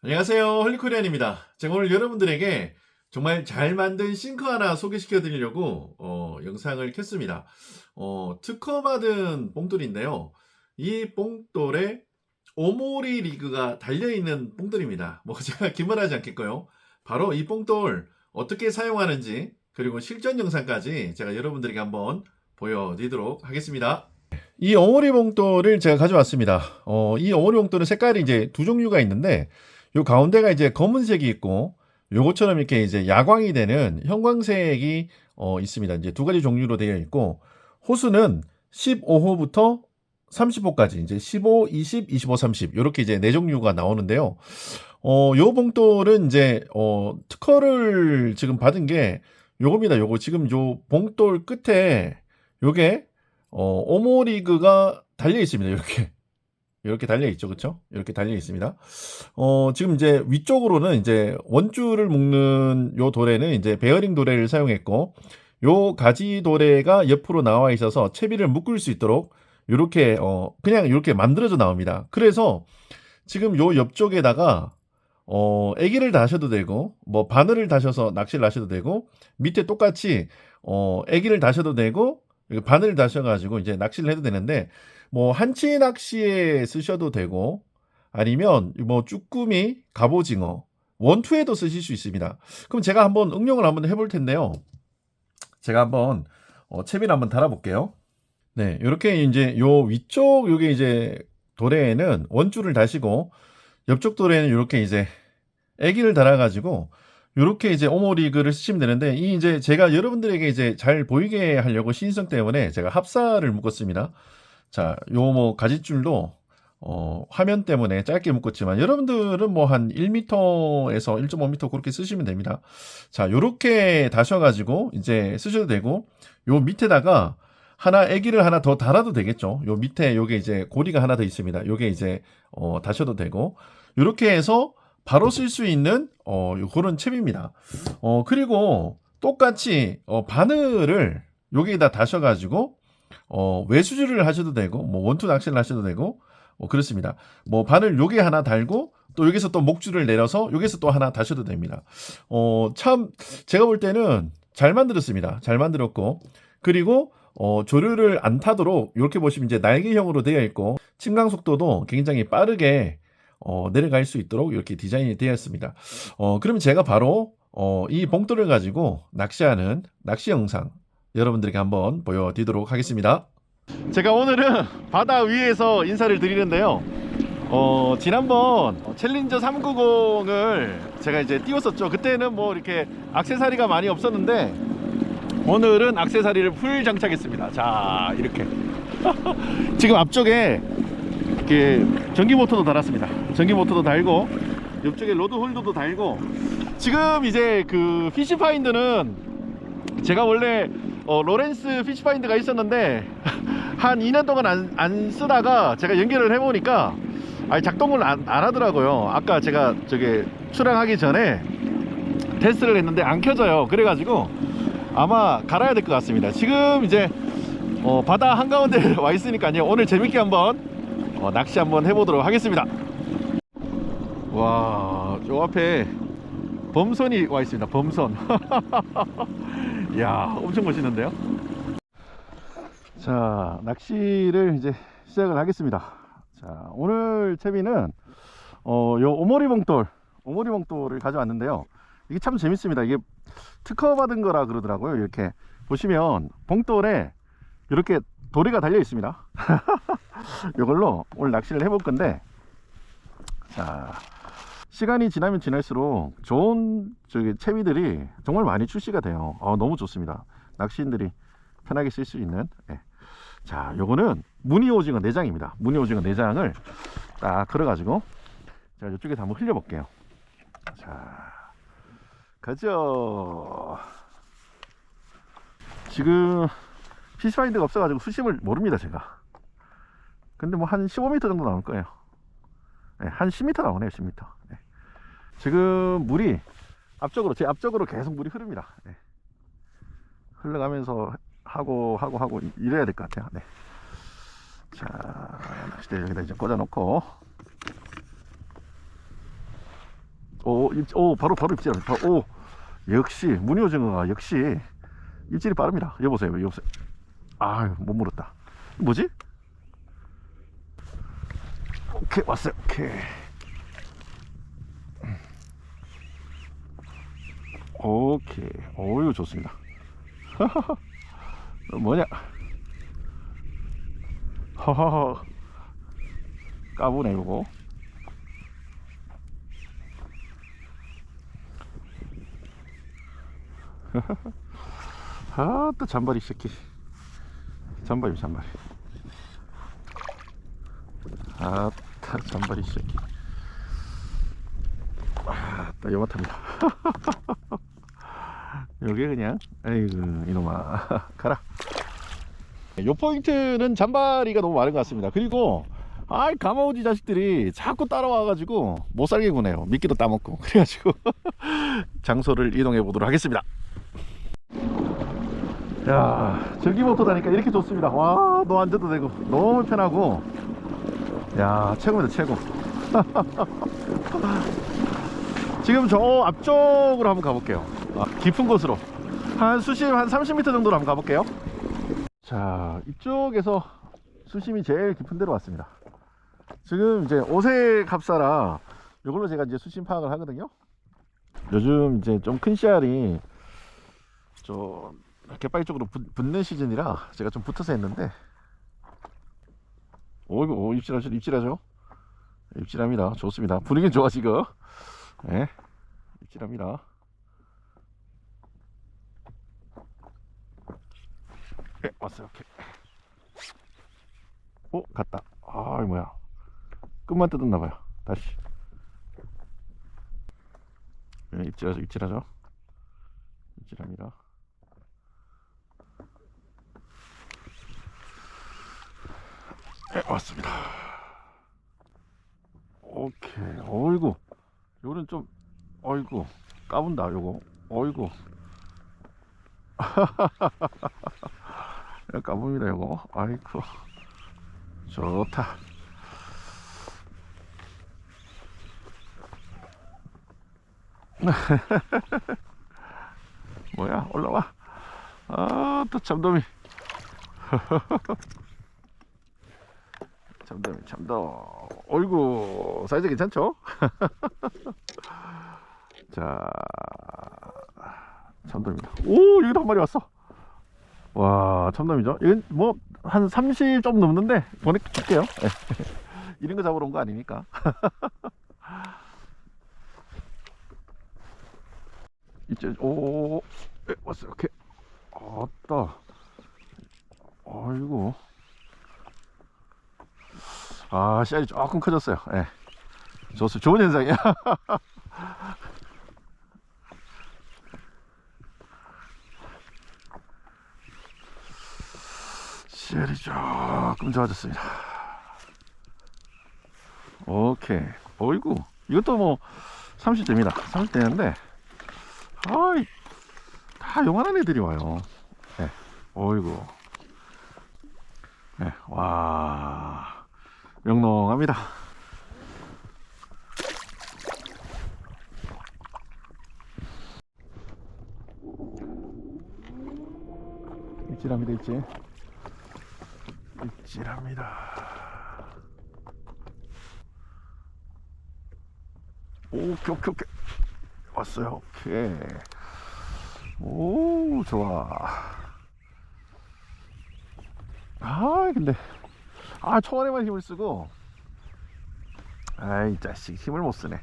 안녕하세요. 홀리코리안입니다. 제가 오늘 여러분들에게 정말 잘 만든 싱크 하나 소개시켜 드리려고 어, 영상을 켰습니다. 어, 특허받은 뽕돌인데요. 이 뽕돌에 오모리 리그가 달려있는 뽕돌입니다. 뭐 제가 기만하지 않겠고요. 바로 이 뽕돌 어떻게 사용하는지 그리고 실전 영상까지 제가 여러분들에게 한번 보여드리도록 하겠습니다. 이 오모리 봉돌을 제가 가져왔습니다. 어, 이 오모리 봉돌은 색깔이 이제 두 종류가 있는데, 요 가운데가 이제 검은색이 있고, 요것처럼 이렇게 이제 야광이 되는 형광색이 어, 있습니다. 이제 두 가지 종류로 되어 있고, 호수는 15호부터 30호까지 이제 15, 20, 25, 30 이렇게 이제 네 종류가 나오는데요. 어, 요 봉돌은 이제 어, 특허를 지금 받은 게 요겁니다. 요거 지금 요 봉돌 끝에 요게 어, 오모리그가 달려 있습니다. 이렇게. 이렇게 달려 있죠. 그쵸? 이렇게 달려 있습니다. 어, 지금 이제 위쪽으로는 이제 원줄을 묶는 요 도래는 이제 베어링 도래를 사용했고, 요 가지 도래가 옆으로 나와 있어서 채비를 묶을 수 있도록 이렇게, 어, 그냥 이렇게 만들어져 나옵니다. 그래서 지금 요 옆쪽에다가 어, 애기를 다셔도 되고, 뭐, 바늘을 다셔서 낚시를 하셔도 되고, 밑에 똑같이, 어, 애기를 다셔도 되고, 이거 바늘 다셔 가지고 이제 낚시를 해도 되는데 뭐 한치 낚시에 쓰셔도 되고 아니면 뭐 쭈꾸미, 갑오징어 원투에도 쓰실 수 있습니다. 그럼 제가 한번 응용을 한번 해볼 텐데요. 제가 한번 어, 채비를 한번 달아볼게요. 네, 이렇게 이제 요 위쪽 요게 이제 도래에는 원줄을 다시고 옆쪽 도래에는 이렇게 이제 애기를 달아가지고 이렇게 이제 오모리그를 쓰시면 되는데 이 이제 제가 여러분들에게 이제 잘 보이게 하려고 신성 때문에 제가 합사를 묶었습니다. 자, 요 뭐 가지줄도 어, 화면 때문에 짧게 묶었지만 여러분들은 뭐 한 1m에서 1.5m 그렇게 쓰시면 됩니다. 자, 요렇게 다셔 가지고 이제 쓰셔도 되고 요 밑에다가 하나 애기를 하나 더 달아도 되겠죠. 요 밑에 요게 이제 고리가 하나 더 있습니다. 요게 이제 어, 다셔도 되고 요렇게 해서 바로 쓸 수 있는 어, 그런 챔입니다. 어, 그리고 똑같이 어, 바늘을 여기에다 다셔 가지고 어, 외수주를 하셔도 되고 뭐 원투 낚시를 하셔도 되고 뭐 그렇습니다. 뭐 바늘 요게 하나 달고 또 여기서 또 목줄을 내려서 여기서 또 하나 다셔도 됩니다. 어, 참 제가 볼 때는 잘 만들었습니다. 잘 만들었고 그리고 어, 조류를 안 타도록 이렇게 보시면 이제 날개형으로 되어 있고 침강 속도도 굉장히 빠르게 어, 내려갈 수 있도록 이렇게 디자인이 되어 있습니다. 어, 그러면 제가 바로 어, 이 봉돌을 가지고 낚시하는 낚시 영상 여러분들에게 한번 보여드리도록 하겠습니다. 제가 오늘은 바다 위에서 인사를 드리는데요. 어, 지난번 챌린저 390을 제가 이제 띄웠었죠. 그때는 뭐 이렇게 악세사리가 많이 없었는데 오늘은 악세사리를 풀 장착했습니다. 자, 이렇게. 지금 앞쪽에 이렇게 전기 모터도 달았습니다. 전기 모터도 달고 옆쪽에 로드 홀더도 달고 지금 이제 그 피시 파인드는 제가 원래 어, 로렌스 피시파인드가 있었는데 한 2년 동안 안, 안 쓰다가 제가 연결을 해보니까 아니, 작동을 안, 안 하더라고요. 아까 제가 저게 출항하기 전에 테스트를 했는데 안 켜져요. 그래가지고 아마 갈아야 될 것 같습니다. 지금 이제 어, 바다 한가운데 와 있으니까요. 오늘 재밌게 한번 어, 낚시 한번 해보도록 하겠습니다. 와, 저 앞에 범선이 와 있습니다. 범선. 이야, 엄청 멋있는데요? 자, 낚시를 이제 시작을 하겠습니다. 자, 오늘 채비는 어, 요 오모리 봉돌, 오모리 봉돌을 가져왔는데요. 이게 참 재밌습니다. 이게 특허 받은 거라 그러더라고요. 이렇게 보시면 봉돌에 이렇게 도리가 달려 있습니다. 이걸로 오늘 낚시를 해볼 건데, 자, 시간이 지나면 지날수록 좋은 저기 채비들이 정말 많이 출시가 돼요. 어, 너무 좋습니다. 낚시인들이 편하게 쓸 수 있는. 예. 자, 요거는 무늬 오징어 내장입니다. 무늬 오징어 내장을 딱 걸어 가지고 제가 이쪽에서 한번 흘려 볼게요. 자, 가죠. 지금 피시파인드가 없어가지고 수심을 모릅니다, 제가. 근데 뭐 한 15m 정도 나올 거예요. 네, 한 10m 나오네요, 10m. 네. 지금 물이 앞쪽으로, 제 앞쪽으로 계속 물이 흐릅니다. 네. 흘러가면서 하고, 하고, 하고, 이래야 될 것 같아요. 네. 자, 낚싯대 여기다 이제 꽂아 놓고. 오, 입, 오 바로 바로. 바로, 오 역시 무늬오징어가 역시 입질이 빠릅니다. 여보세요, 여보세요. 아유 못 물었다. 뭐지? 오케이 왔어요. 오케이. 오케이. 어유 좋습니다. 뭐냐? 허허허. 까부네 이거. 아또 잔발이 새끼. 잔발이 잔발이. 아따 잔발이 새끼. 아따 요만합니다. 여기 그냥 아이고 이놈아 가라. 요 포인트는 잔바리가 너무 많은 것 같습니다. 그리고 아이 가마우지 자식들이 자꾸 따라와 가지고 못 살게 구네요. 미끼도 따먹고 그래가지고 장소를 이동해 보도록 하겠습니다. 야 전기모터 다니까 이렇게 좋습니다. 와 너 앉아도 되고 너무 편하고 야 최고입니다 최고. 지금 저 앞쪽으로 한번 가볼게요. 아, 깊은 곳으로. 한 수심 한 30m 정도로 한번 가볼게요. 자 이쪽에서 수심이 제일 깊은 데로 왔습니다. 지금 이제 오색 합사라 이걸로 제가 이제 수심 파악을 하거든요. 요즘 이제 좀 큰 씨알이 좀 갯바위 쪽으로 붙, 붙는 시즌이라 제가 좀 붙어서 했는데. 오 오, 입질하죠 입질하죠 입질합니다. 좋습니다. 분위기 좋아 지금 예 입질합니다 예, 왔어요. 오케이. 오, 갔다. 아, 이 뭐야. 끝만 뜯었나봐요. 다시. 예, 입질하죠, 입질하죠. 입질합니다. 예, 왔습니다. 오케이. 어이구. 요는 좀, 어이구. 까분다, 요거. 어이구. 야, 까봅니다 이거 아이쿠 좋다 뭐야 올라와 아또 참돔이 참돔이 참돔 어이구 사이즈 괜찮죠? 자 참돔입니다. 오 여기도 한 마리 왔어. 와 참돔이죠? 이건 뭐 한 30 좀 넘는데 보내줄게요. 예. 이런 거 잡으러 온 거 아니니까? 이제 오 예, 왔어요 오케이 아따 아이고 아 씨알이 조금 커졌어요 예. 좋습니다 좋은 현상이야 씨알이 조금 좋아졌습니다. 오케이. 어이구. 이것도 뭐 30대입니다. 30대인데, 아이, 다 요만한 애들이 와요. 네. 어이구. 네. 와. 명롱합니다. 입질합니다, 입질. 입질합니다. 오케이, 오케이, 오케이. 왔어요. 오케이. 오, 좋아. 아, 근데. 아, 초반에만 힘을 쓰고. 아이, 자식, 힘을 못 쓰네.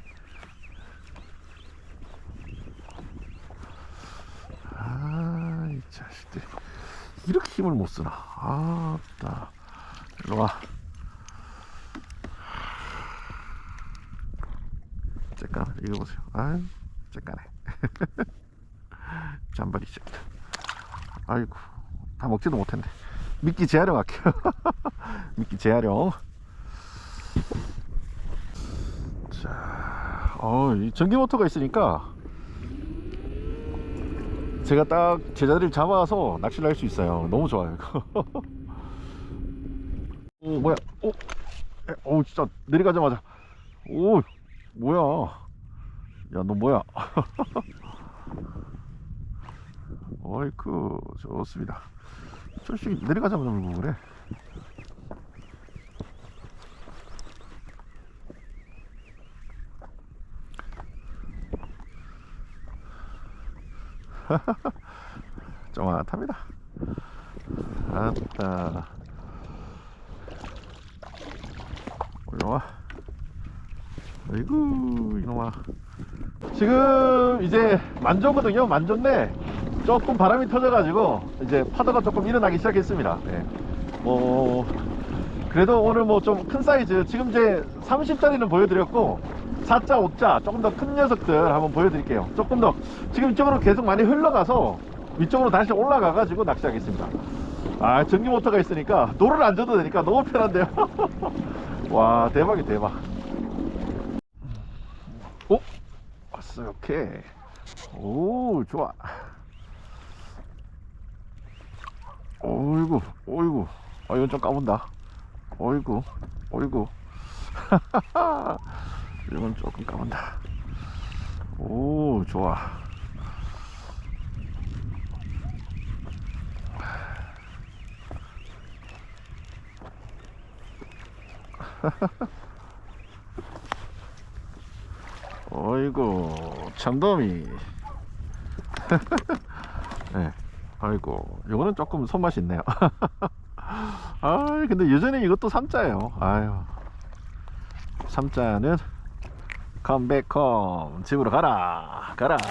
아, 이 자식들. 이렇게 힘을 못 쓰나. 아따. 일로 와. 쬐까네. 이거 보세요. 아유, 쬐까네. 잔발이 쬐 아이고. 다 먹지도 못했네. 미끼 재활용 할게요. 미끼 재활용. 자, 어, 이 전기 모터가 있으니까 제가 딱 제자리를 잡아서 낚시를 할 수 있어요. 너무 좋아요. 이거. 오 뭐야? 오, 에, 오 진짜 내려가자마자 오 뭐야? 야, 너 뭐야? 어이쿠, 좋습니다. 저씨 내려가자마자 물고 그래. 쪼만합니다. 아따. 올라와. 아이고, 이놈아. 지금 이제 만조거든요. 만조인데 조금 바람이 터져가지고 이제 파도가 조금 일어나기 시작했습니다. 예. 뭐 그래도 오늘 뭐 좀 큰 사이즈 지금 이제 30짜리는 보여드렸고 4자, 5자 조금 더 큰 녀석들 한번 보여드릴게요. 조금 더 지금 이쪽으로 계속 많이 흘러가서 위쪽으로 다시 올라가 가지고 낚시하겠습니다. 아 전기 모터가 있으니까 노를 안 줘도 되니까 너무 편한데요. 와 대박이 대박. 오 왔어요. 오케이. 오 좋아. 어이구 어이구 아 이건 좀 까본다. 어이구 어이구. 이건 조금 까본다. 오 좋아. 어이구 참돔이 네. 아이고 요거는 조금 손맛이 있네요. 아 근데 여전히 이것도 삼자예요. 아유. 삼자는 컴백홈 집으로 가라 가라.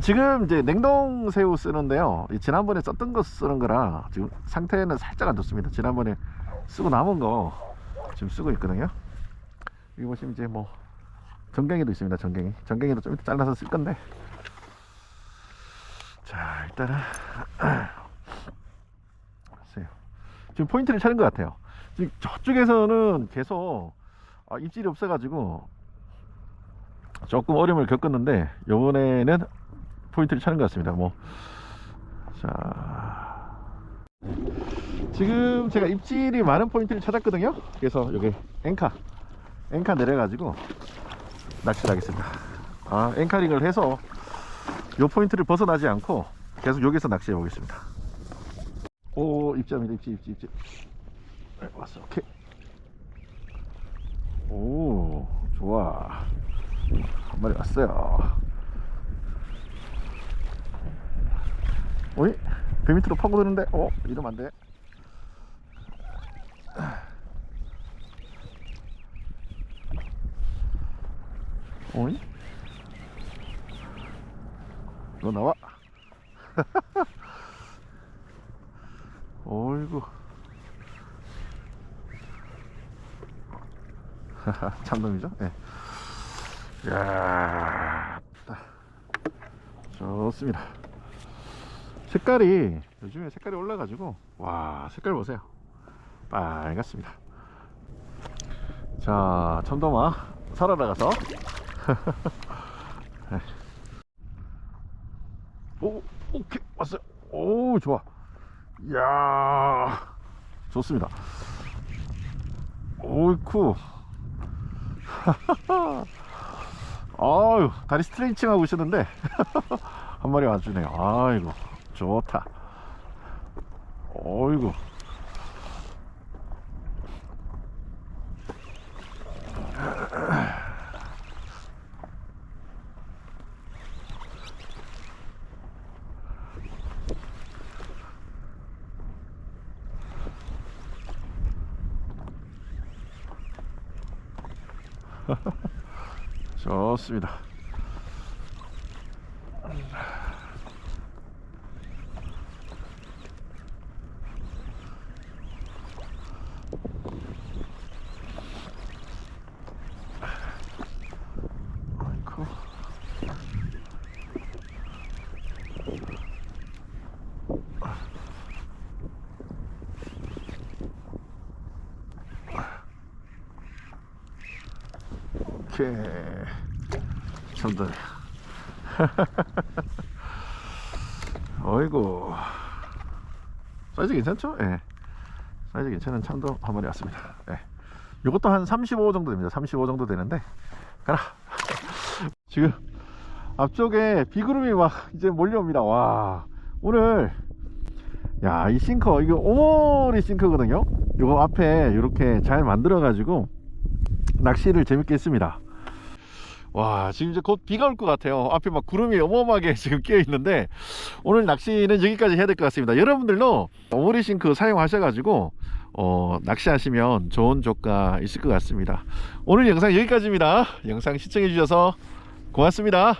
지금 이제 냉동 새우 쓰는데요. 이 지난번에 썼던 거 쓰는 거라 지금 상태는 살짝 안 좋습니다. 지난번에 쓰고 남은 거 지금 쓰고 있거든요. 여기 보시면 이제 뭐 전갱이도 있습니다 전갱이. 전갱이도 좀 이따 잘라서 쓸 건데 자 일단은 글쎄요. 지금 포인트를 찾은 것 같아요. 지금 저쪽에서는 계속 아, 입질이 없어 가지고 조금 어려움을 겪었는데 요번에는 포인트를 찾은 것 같습니다. 뭐 자. 지금 제가 입질이 많은 포인트를 찾았거든요. 그래서 여기 앵카 앵카 내려가지고 낚시를 하겠습니다. 아 앵카링을 해서 요 포인트를 벗어나지 않고 계속 여기서 낚시해 보겠습니다. 오 입질입니다 입질 입질 입질 네, 왔어. 오케이. 오 좋아. 한 마리 왔어요. 어이 배 밑으로 파고드는데? 어 이러면 안돼. 어이 너 나와? 어이구. 참돔이죠? 예. 이야 좋습니다. 색깔이 요즘에 색깔이 올라가지고 와 색깔 보세요. 빨갛습니다. 자 참돔아 살아나가서 오 오케이 왔어요 오 좋아. 이야 좋습니다. 오이쿠 아유 다리 스트레칭 하고 있었는데 한 마리 와주네요. 아이고 좋다. 어이구 좋습니다. 아이고. 오케이. 참들. 어이구. 사이즈 괜찮죠? 예. 사이즈 괜찮은 참돔 한 마리 왔습니다. 예. 이것도 한 35 정도 됩니다 35 정도 되는데 가라 지금 앞쪽에 비구름이 막 이제 몰려옵니다 와 오늘 야 이 싱커 이거 오모리 싱커거든요 이거 앞에 이렇게 잘 만들어 가지고 낚시를 재밌게 했습니다 와 지금 이제 곧 비가 올 것 같아요. 앞에 막 구름이 어마어마하게 지금 끼어 있는데 오늘 낚시는 여기까지 해야 될 것 같습니다. 여러분들도 오모리 싱크 사용하셔 가지고 어, 낚시하시면 좋은 조가 있을 것 같습니다. 오늘 영상 여기까지입니다. 영상 시청해 주셔서 고맙습니다